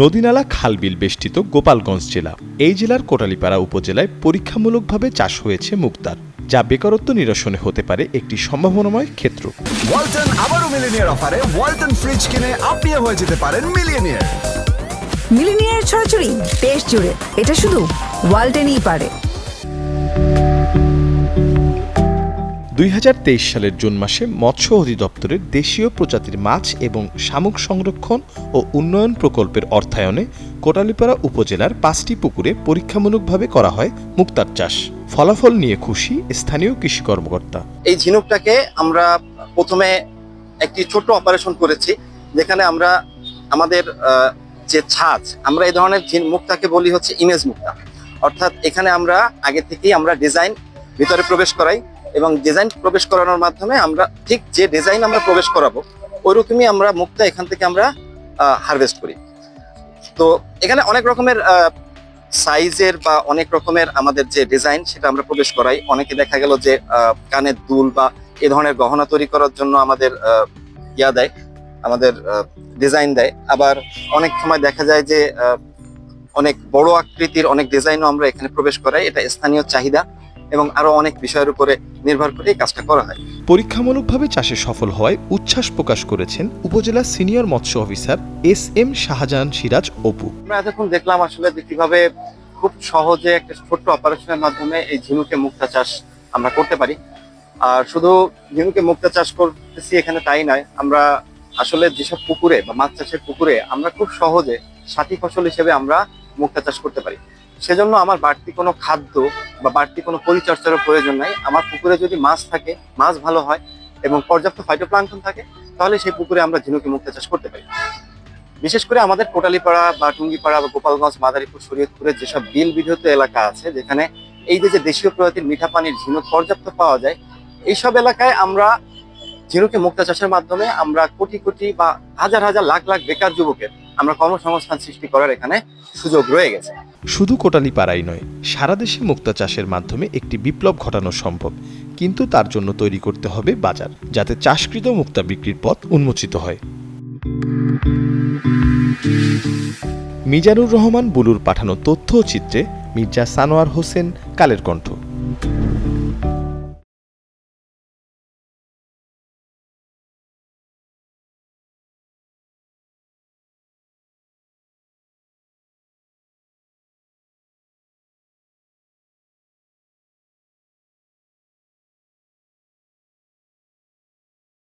নদীনালা খালবিল বেষ্টিত গোপালগঞ্জ জেলা। এই জেলার কোটালীপাড়া উপজেলায় পরীক্ষামূলকভাবে চাষ হয়েছে মুক্তার যা বেকারত্ব নিরসনে হতে পারে একটি সম্ভাবনাময় ক্ষেত্র। ওয়ালটন আবারও মিলিনিয়ার অফারে ওয়ালটন ফ্রিজ কিনে আপনিও হয়ে যেতে পারেন মিলিনিয়ার। মিলিনিয়ার ছড়াছড়ি দেশ জুড়ে এটা শুধু ওয়ালটেনই পারে। দুই হাজার তেইশ সালের জুন মাসে মৎস্য অধিদপ্তরের দেশীয় প্রজাতির মাছ এবং শামুক সংরক্ষণ ও উন্নয়ন প্রকল্পের অর্থায়নে কোটালীপাড়া উপজেলার পাঁচটি পুকুরে পরীক্ষামূলকভাবে করা হয় মুক্তার চাষ। ফলাফল নিয়ে খুশি স্থানীয় কৃষি কর্মকর্তা। এই ঝিনুকটাকে আমরা প্রথমে একটি ছোট অপারেশন করেছি, যেখানে আমরা আমাদের যে ছাঁচ, আমরা এই ধরনের মুক্তাকে বলি হচ্ছে ইমেজ মুক্তা। অর্থাৎ এখানে আমরা আগে থেকেই আমরা ডিজাইন ভিতরে প্রবেশ করাই। এবং ডিজাইন প্রবেশ করানোর মাধ্যমে আমরা ঠিক যে ডিজাইন আমরা প্রবেশ করাবো, ওইরকমই আমরা মুক্তা এখান থেকে আমরা হারভেস্ট করি। তো এখানে অনেক রকমের সাইজের বা অনেক রকমের আমাদের যে ডিজাইন সেটা আমরা প্রবেশ করাই। অনেকে দেখা গেল যে কানের দুল বা এ ধরনের গহনা তৈরি করার জন্য আমাদের ইয়া দেয়, আমাদের ডিজাইন দেয়। আবার অনেক সময় দেখা যায় যে অনেক বড় আকৃতির অনেক ডিজাইনও আমরা এখানে প্রবেশ করাই। এটা স্থানীয় চাহিদা। এবং আরও অনেক বিষয়ের উপরে নির্ভর করে এই কাজটা করা হয়। পরীক্ষামূলকভাবে চাষে সফল হওয়ায় উচ্ছ্বাস প্রকাশ করেছেন উপজেলা সিনিয়র মৎস্য officer S M Shahjahan Siraj Apu. আমরা এতক্ষণ দেখলাম আসলে যে কীভাবে খুব সহজে একটা ছোট্ট অপারেশনের মাধ্যমে এই ঝিনুকে মুক্তা চাষ আমরা করতে পারি। আর শুধু ঝিনুকে মুক্তা চাষ করতেছি এখানে তাই নয় আমরা আসলে যেসব পুকুরে বা মাছ চাষের পুকুরে আমরা খুব সহজে সাথী ফসল হিসেবে আমরা মুক্তা চাষ করতে পারি। সেজন্য আমার বাড়তি কোনো খাদ্য বা বাড়তি কোনো পরিচর্যারও প্রয়োজন নাই। আমার পুকুরে যদি মাছ থাকে, মাছ ভালো হয় এবং পর্যাপ্ত ফাইটোপ্লাঙ্কটন থাকে, তাহলে সেই পুকুরে আমরা ঝিনুকে মুক্তা চাষ করতে পারি। বিশেষ করে আমাদের কোটালিপাড়া বা টুঙ্গিপাড়া বা গোপালগঞ্জ, মাদারীপুর, শরীয়তপুরের যেসব বিল বিধত এলাকা আছে, যেখানে এই যে যে দেশীয় প্রজাতির মিঠা পানির ঝিনুক পর্যাপ্ত পাওয়া যায়, এইসব এলাকায় আমরা ঝিনুকে মুক্তা চাষের মাধ্যমে আমরা কোটি কোটি বা হাজার হাজার লাখ লাখ বেকার যুবকের আমরা কর্মসংস্থান সৃষ্টি করার এখানে সুযোগ রয়ে গেছে। শুধু কোটালীপাড়াই নয়, সারা দেশে মুক্তা চাষের মাধ্যমে একটি বিপ্লব ঘটানো সম্ভব। কিন্তু তার জন্য তৈরি করতে হবে বাজার, যাতে চাষকৃত মুক্তা বিক্রির পথ উন্মোচিত হয়। মিজানুর রহমান বুলুর পাঠানো তথ্য ও চিত্রে মির্জা সানোয়ার হোসেন কালের কণ্ঠ।